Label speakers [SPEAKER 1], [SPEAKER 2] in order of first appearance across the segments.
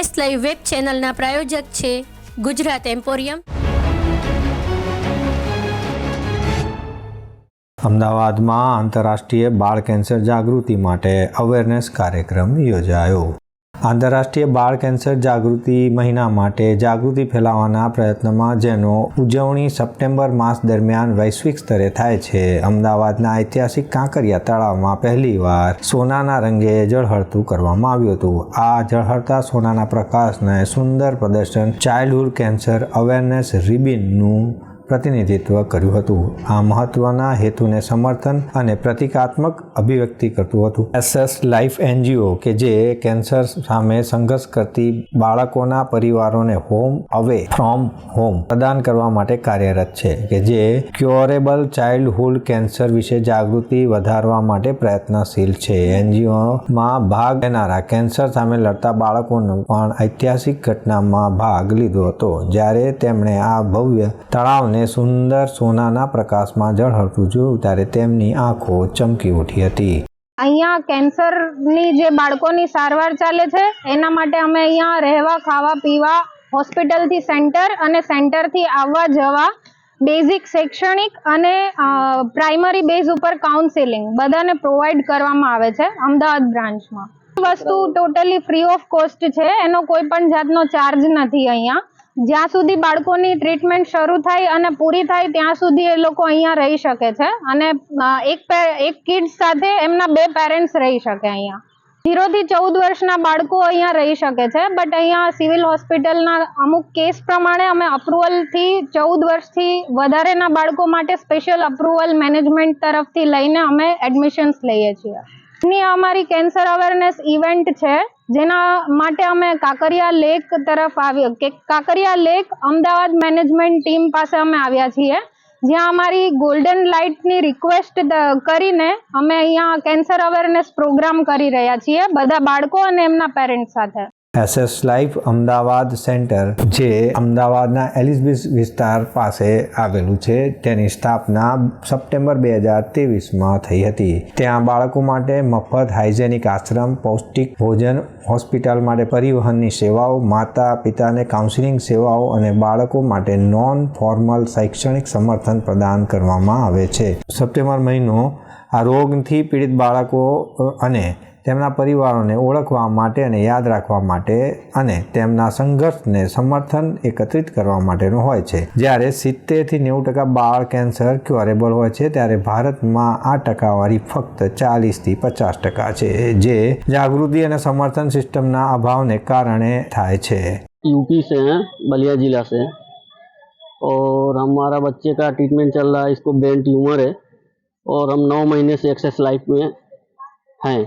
[SPEAKER 1] SS live web ચેનલના પ્રાયોજક છે Gujarat emporium.
[SPEAKER 2] અમદાવાદમાં આંતરરાષ્ટ્રીય બાળ કેન્સર જાગૃતિ માટે અવેરનેસ કાર્યક્રમ યોજાયો. આંતરરાષ્ટ્રીય બાળ કેન્સર જાગૃતિ મહિના માટે જાગૃતિ ફેલાવવાના પ્રયત્નમાં જેનો ઉજવણી સપ્ટેમ્બર માસ દરમિયાન વૈશ્વિક સ્તરે થાય છે. અમદાવાદના ઐતિહાસિક કાંકરિયા તળાવમાં પહેલીવાર સોનાના રંગે જળહળતું કરવામાં આવ્યું હતું. આ જળહળતા સોનાના પ્રકાશને સુંદર પ્રદર્શન ચાઇલ્ડહુડ કેન્સર અવેરનેસ રિબિનનું પ્રતિનિધિત્વ કર્યું હતું. આ મહત્વના હેતુને સમર્થન અને પ્રતિકાત્મક અભિવ્યક્તિ કરતું હતું. એસએસ લાઈફ એનજીઓ કે જે કેન્સર સામે સંઘર્ષ કરતી બાળકોના પરિવારોને હોમ અવે ફ્રોમ હોમ પ્રદાન કરવા માટે કાર્યરત છે કે જે ક્યોરેબલ ચાઇલ્ડહુડ કેન્સર વિશે જાગૃતિ વધારવા માટે પ્રયત્નશીલ છે. એનજીઓમાં ભાગ લેનારા કેન્સર સામે લડતા બાળકોનો પણ ઐતિહાસિક ઘટનામાં ભાગ લીધો હતો. જ્યારે તેમણે આ ભવ્ય તળાવને સુંદર સોનાના પ્રકાશમાં ઝળહળતું જોયું ત્યારે તેમની આંખો ચમકી ઉઠી હતી.
[SPEAKER 3] અહીંયા કેન્સરની જે બાળકોની સારવાર ચાલે છે, એના માટે અમે અહીંયા રહેવા, ખાવા, પીવા, હોસ્પિટલથી સેન્ટર અને સેન્ટરથી આવવા જવા, બેઝિક શૈક્ષણિક અને પ્રાઇમરી બેઝ ઉપર કાઉન્સેલિંગ બધાને પ્રોવાઈડ કરવામાં આવે છે અમદાવાદ બ્રાન્ચમાં. વસ્તુ ટોટલી ફ્રી ઓફ કોસ્ટ છે, એનો કોઈ પણ જાતનો ચાર્જ નથી અહીંયા. જ્યાં સુધી બાળકોની ટ્રીટમેન્ટ શરૂ થાય અને પૂરી થાય, ત્યાં સુધી એ લોકો અહીંયા રહી શકે છે. અને એક એક કિડ્સ સાથે એમના બે પેરેન્ટ્સ રહી શકે અહીંયા. ઝીરો થી ચૌદ વર્ષના બાળકો અહીંયા રહી શકે છે બટ અહીંયા સિવિલ હોસ્પિટલના અમુક કેસ પ્રમાણે અમે અપ્રુવલથી ચૌદ વર્ષથી વધારેના બાળકો માટે સ્પેશિયલ અપ્રુવલ મેનેજમેન્ટ તરફથી લઈને અમે એડમિશન્સ લઈએ છીએ. ની અમારી કેન્સર અવેરનેસ ઇવેન્ટ છે. જેના માટે અમે કાંકરિયા લેક તરફ આવ્યો કે Kankaria lake Ahmedabad management team પાસે અમે આવ્યા છીએ. જ્યાં અમારી ગોલ્ડન લાઇટની રિક્વેસ્ટ કરીને અમે અહીંયા કેન્સર અવેરનેસ પ્રોગ્રામ કરી રહ્યા છીએ, બધા બાળકો અને એમના પેરેન્ટ્સ સાથે.
[SPEAKER 2] એસએસ લાઈફ અમદાવાદ સેન્ટર, જે અમદાવાદના એલિઝબેથ વિસ્તાર પાસે આવેલું છે. તેની સ્થાપના સપ્ટેમ્બર બે હજાર ત્રેવીસમાં થઈ હતી. ત્યાં બાળકો માટે મફત હાઇજેનિક આશ્રમ, પૌષ્ટિક ભોજન, હોસ્પિટલ માટે પરિવહનની સેવાઓ, માતા પિતાને કાઉન્સિલિંગ સેવાઓ અને બાળકો માટે નોન ફોર્મલ શૈક્ષણિક સમર્થન પ્રદાન કરવામાં આવે છે. સપ્ટેમ્બર મહિનો આ રોગથી પીડિત બાળકો અને તેમના પરિવારોને ઓળખવા માટે અને યાદ રાખવા માટે અને તેમના સંઘર્ષને સમર્થન એકત્રિત કરવા માટેનો હોય છે જ્યારે સિત્તેરથી નેવું ટકા બાળ કેન્સર ક્યોરેબલ હોય છે ત્યારે ભારતમાં આ ટકાવારી ફક્ત ચાલીસથી પચાસ ટકા છે જે જાગૃતિ અને સમર્થન સિસ્ટમના અભાવને કારણે થાય છે
[SPEAKER 4] यूपी से हैं बलिया जिला से हैं और हमारा बच्चे का ट्रीटमेंट चल रहा है इसको ब्रेन ट्यूमर है और हम नौ महीने से एक्सेस लाइफ में हैं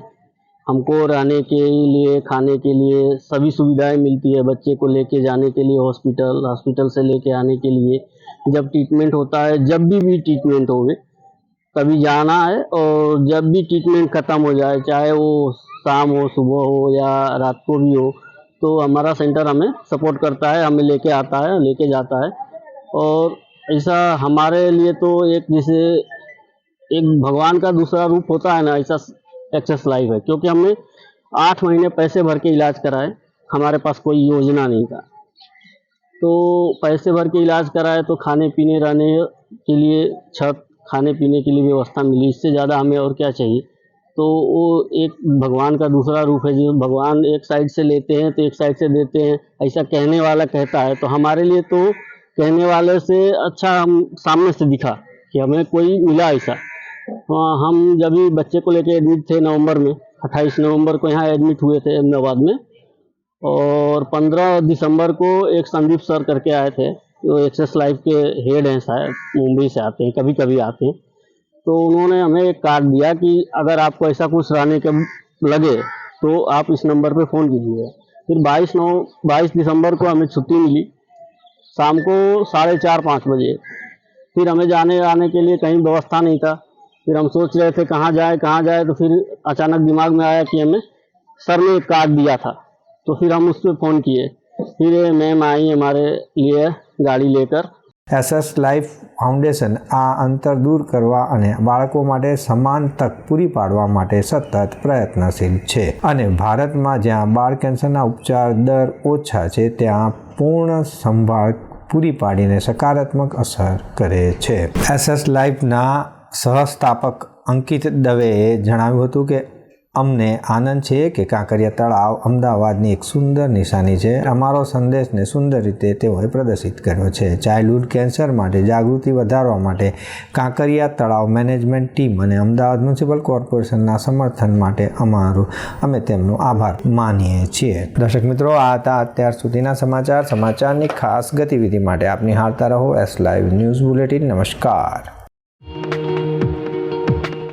[SPEAKER 4] हमको रहने के लिए, खाने के लिए सभी सुविधाएँ मिलती है बच्चे को लेके जाने के लिए हॉस्पिटल हॉस्पिटल से लेके आने के लिए। जब ट्रीटमेंट होता है, जब भी भी ट्रीटमेंट होवे कभी जाना है और जब भी ट्रीटमेंट ख़त्म हो जाए, चाहे वो शाम हो, सुबह हो या रात को भी हो तो हमारा सेंटर हमें सपोर्ट करता है, हमें लेके आता है, लेके जाता है। और ऐसा हमारे लिए तो एक जैसे एक भगवान का दूसरा रूप होता है ना, ऐसा एक्सेस लाइफ है, क्योंकि हमने आठ महीने पैसे भर के इलाज कराए, हमारे पास कोई योजना नहीं था। तो पैसे भर के इलाज कराए तो खाने पीने रहने के लिए छत, खाने पीने के लिए व्यवस्था मिली, इससे ज़्यादा हमें और क्या चाहिए? तो वो एक भगवान का दूसरा रूप है, जो भगवान एक साइड से लेते हैं तो एक साइड से देते हैं। ऐसा कहने वाला कहता है तो हमारे लिए तो कहने वाले से अच्छा हम सामने से दिखा कि हमें कोई मिला ऐसा। हम जब भी बच्चे को लेके एडमिट थे नवंबर में 28 नवंबर को यहाँ एडमिट हुए थे अहमदाबाद में। और 15 दिसंबर को एक संदीप सर करके आए थे, जो एक्सेस लाइफ के हेड हैं शायद, मुंबई से आते हैं कभी कभी आते हैं। तो उन्होंने हमें एक कार्ड दिया कि अगर आपको ऐसा कुछ रहने के लगे तो आप इस नंबर पे फ़ोन कीजिएगा। फिर 22 नौ 22 दिसंबर को हमें छुट्टी मिली, शाम को साढ़े चार, पाँच बजे। फिर हमें जाने आने के लिए कहीं व्यवस्था नहीं था। फिर हम सोच रहे थे कहाँ जाए कहाँ जाए तो फिर अचानक दिमाग में आया कि हमें सर ने एक कार्ड दिया था तो फिर हम उस पर फ़ोन किए फिर ये मैम आई हमारे लिए गाड़ी लेकर
[SPEAKER 2] એસએસ લાઈફ ફાઉન્ડેશન આ અંતર દૂર કરવા અને બાળકો માટે સમાન તક પૂરી પાડવા માટે સતત પ્રયત્નશીલ છે અને ભારતમાં જ્યાં બાળ કેન્સરના ઉપચાર દર ઓછા છે ત્યાં પૂર્ણ સંભાળ પૂરી પાડીને સકારાત્મક અસર કરે છે એસએસ લાઈફના સહસ્થાપક અંકિત દવેએ જણાવ્યું હતું કે, અમને આનંદ છે કે કાંકરિયા તળાવ અમદાવાદની એક સુંદર નિશાની છે. અમારો સંદેશને સુંદર રીતે તેઓએ પ્રદર્શિત કર્યો છે. ચાઇલ્ડહુડ કેન્સર માટે જાગૃતિ વધારવા માટે કાંકરિયા તળાવ મેનેજમેન્ટ ટીમ અને અમદાવાદ મ્યુનિસિપલ કોર્પોરેશનના સમર્થન માટે અમારું, અમે તેમનો આભાર માનીએ છીએ. દર્શક મિત્રો, આ હતા અત્યાર સુધીના સમાચાર. સમાચારની ખાસ ગતિવિધિ માટે આપની હારતા રહો. એસ લાઈવ ન્યૂઝ બુલેટિન નમસ્કાર.